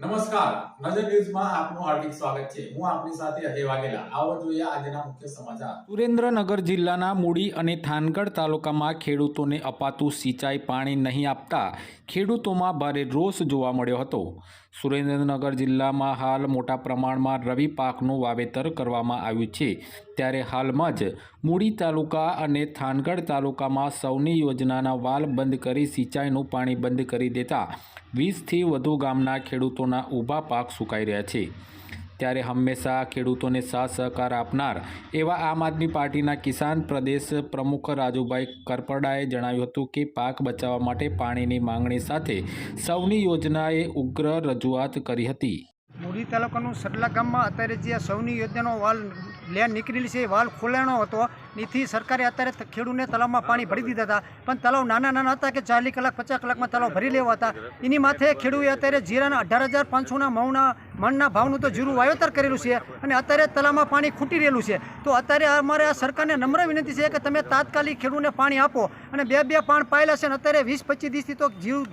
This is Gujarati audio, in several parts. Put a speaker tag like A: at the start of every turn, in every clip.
A: નમસ્કાર. નજર ન્યૂઝમાં આપનું હાર્દિક સ્વાગત છે. હું આપની સાથે અજય વાઘેલા. આવો જોઈએ આજના મુખ્ય સમાચાર.
B: સુરેન્દ્રનગર જિલ્લાના મૂડી અને થાનગઢ તાલુકામાં ખેડૂતોને અપાતું સિંચાઈ પાણી નહીં આપતા ખેડૂતોમાં ભારે રોષ જોવા મળ્યો હતો. સુરેન્દ્રનગર જિલ્લામાં હાલ મોટા પ્રમાણમાં રવિ પાકનું વાવેતર કરવામાં આવ્યું છે. ત્યારે હાલમાં જ મૂડી તાલુકા અને થાનગઢ તાલુકામાં સૌની યોજનાના વાલ બંધ કરી સિંચાઈનું પાણી બંધ કરી દેતા વીસથી વધુ ગામના ખેડૂતોના ઊભા પાક સુકાઈ રહ્યા છે. ત્યારે હંમેશા ખેડૂતોને સાથ સહકાર આપનાર એવા આમ આદમી પાર્ટીના કિસાન પ્રદેશ પ્રમુખ રાજુભાઈ કરપડાએ જણાવ્યું હતું કે, પાક બચાવવા માટે પાણીની માંગણી સાથે સૌની યોજનાએ ઉગ્ર રજૂઆત કરી હતી.
C: મૂડી તાલુકાનું સરલા ગામમાં અત્યારે જે સૌની યોજનાનો વાલ લેન નીકળેલી છે વાલ ખોલાણો હતો. નીથી સરકારે અત્યારે ખેડૂને તલાવમાં પાણી ભરી દીધા હતા. પણ તલાવ નાના નાના હતા કે ચાલીસ કલાક, પચાસ કલાકમાં તલાવ ભરી લેવા હતા? એની માથે ખેડૂએ અત્યારે જીરાના અઢાર હજાર પાંચસોના મણના મણના ભાવનું તો જીરું વાવેતર કરેલું છે અને અત્યારે તલાવમાં પાણી ખૂટી રહેલું છે. તો અત્યારે અમારે આ સરકારને નમ્ર વિનંતી છે કે તમે તાત્કાલિક ખેડૂને પાણી આપો અને બે બે પાણ પાયેલા છે અને અત્યારે વીસ પચીસ દિવસથી તો જીરું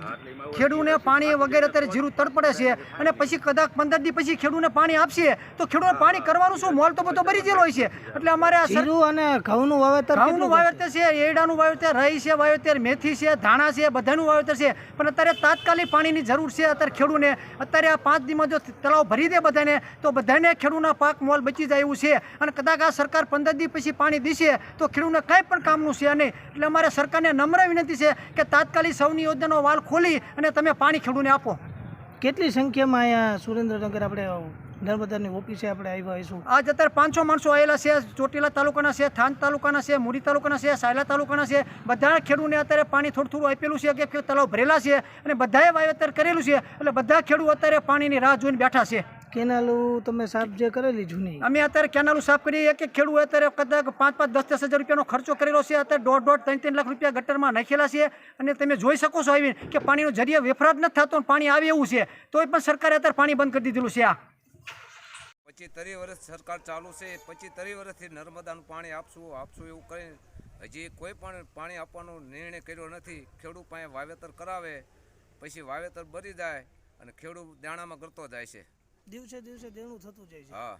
C: ખેડૂને પાણી વગેરે અત્યારે જીરું તડપડે છે અને પછી કદાચ પંદર દિવસ પછી ખેડૂને પાણી આપશે. તો ખેડૂને પાણી કરવાનું શું? મોલ તો બધો ભરી ગયેલો હોય છે. એટલે અમારે આ
D: જીરું અને ઘઉંનું વાવેતર
C: ઘઉંનું વાવેતર છે એડાનું વાવેતર રહી છે વાવેતર મેથી છે ધાણા છે બધાનું વાવેતર છે. પણ અત્યારે તાત્કાલિક પાણીની જરૂર છે અત્યારે ખેડૂને. અત્યારે આ પાંચ દિવસમાં જો તળાવ ભરી દે બધાને તો બધાને ખેડૂના પાક મોલ બચી જાય એવું છે. અને કદાચ આ સરકાર પંદર દિવસ પછી પાણી દીશે તો ખેડૂને કંઈ પણ કામનું છે નહીં. એટલે અમારે સરકારને નમ્ર વિનંતી છે કે તાત્કાલિક સૌની યોજનાનો વાલ ખોલી અને તમે પાણી ખેડૂને આપો.
D: કેટલી સંખ્યામાં અહીંયા સુરેન્દ્રનગર આપણે નર્મદાની ઓફિસે આપણે આવ્યા હોઈશું?
C: આજ અત્યારે પાંચસો માણસો આવેલા છે. ચોટીલા તાલુકાના છે થાન તાલુકાના છે મુરી તાલુકાના છે, સાયલા તાલુકાના છે. બધા ખેડૂને અત્યારે પાણી થોડું થોડું આપેલું છે કે તલાવ ભરેલા છે અને બધાએ વાવેતર કરેલું છે. એટલે બધા ખેડૂત અત્યારે પાણીની રાહ જોઈને બેઠા છે.
D: કેનાલું તમે સાફ જે કરેલી જૂની?
C: અમે અત્યારે કેનાલો સાફ કરીએ એક એક ખેડૂત અત્યારે કદાચ પાંચ પાંચ દસ દસ હજાર રૂપિયાનો ખર્ચો કરેલો છે. અત્યારે દોઢ દોઢ ત્રણ ત્રણ લાખ રૂપિયા ગટરમાં નાખેલા છે. અને તમે જોઈ શકો છો આવીને કે પાણીનો જરીય વેફરાટ નથી થતો પાણી આવે એવું છે. તોય પણ સરકારે અત્યારે પાણી બંધ કરી દીધેલું છે આ.
E: પચીસ ત્રીસ વર્ષ સરકાર ચાલુ છે. પચીસ ત્રીસ વર્ષથી નર્મદાનું પાણી આપશું આપશું એવું કરી હજી કોઈ પણ પાણી આપવાનો નિર્ણય કર્યો નથી. ખેડૂત પાસે વાવેતર કરાવે પછી વાવેતર બરી જાય અને ખેડૂત દાણામાં કરતો જાય છે.
D: દિવસે દિવસે દેણું થતું જાય છે.
E: હા.